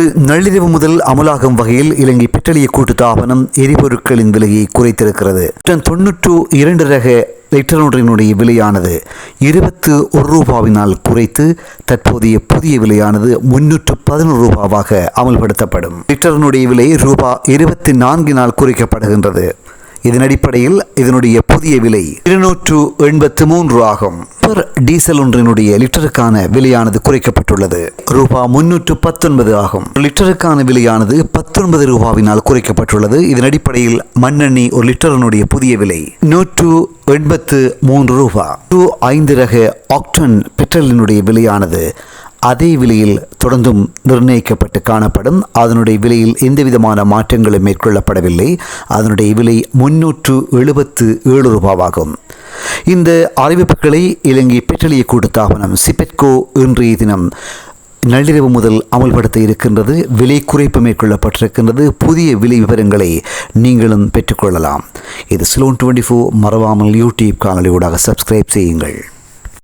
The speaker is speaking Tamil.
நள்ளிரவு முதல் அமலாகும் வகையில் இலங்கை பெட்ரோலிய கூட்டுத்தாபனம் எரிபொருட்களின் விலையை குறைத்திருக்கிறது. தொன்னூற்று இரண்டு ரக லிட்டர் ஒன்றினுடைய விலையானது இருபத்து ஒரு ரூபாவினால் குறைத்து தற்போதைய புதிய விலையானது முன்னூற்று பதினொரு ரூபாவாக அமல்படுத்தப்படும். லிட்டரினுடைய விலை ரூபா இருபத்தி நான்கினால் குறைக்கப்படுகின்றது. இதன் அடிப்படையில் இதனுடைய புதிய விலை இருநூற்று எண்பத்து மூன்று ஆகும். சூப்பர் டீசல் ஒன்றினுடைய லிட்டருக்கான விலையானது குறைக்கப்பட்டுள்ளது. ரூபா முன்னூற்று பத்தொன்பது ஆகும். லிட்டருக்கான விலையானது பத்தொன்பது ரூபாவினால் குறைக்கப்பட்டுள்ளது. இதன் அடிப்படையில் மண்ணெண்ணெய் ஒரு லிட்டரினுடைய புதிய விலை நூற்று எண்பத்து மூன்று ரூபா. டூ ஐந்து ரக ஆக்டன் பெட்ரோலினுடைய விலையானது அதே விலையில் தொடர்ந்தும் நிர்ணயிக்கப்பட்டு காணப்படும். அதனுடைய விலையில் எந்தவிதமான மாற்றங்களும் மேற்கொள்ளப்படவில்லை. அதனுடைய விலை முன்னூற்று எழுபத்து ஏழு ரூபாவாகும். இந்த அறிவிப்புகளை இலங்கை பெட்ரோலிய கூட்டுத்தாபனம் சிபெட்கோ இன்றைய தினம் நள்ளிரவு முதல் அமல்படுத்த இருக்கின்றது. விலை குறைப்பு மேற்கொள்ளப்பட்டிருக்கின்றது. புதிய விலை விவரங்களை நீங்களும் பெற்றுக்கொள்ளலாம். இது சிலோன் டுவெண்ட்டி ஃபோர். மறவாமல் யூடியூப் காணொலி ஊடாக சப்ஸ்கிரைப் செய்யுங்கள்.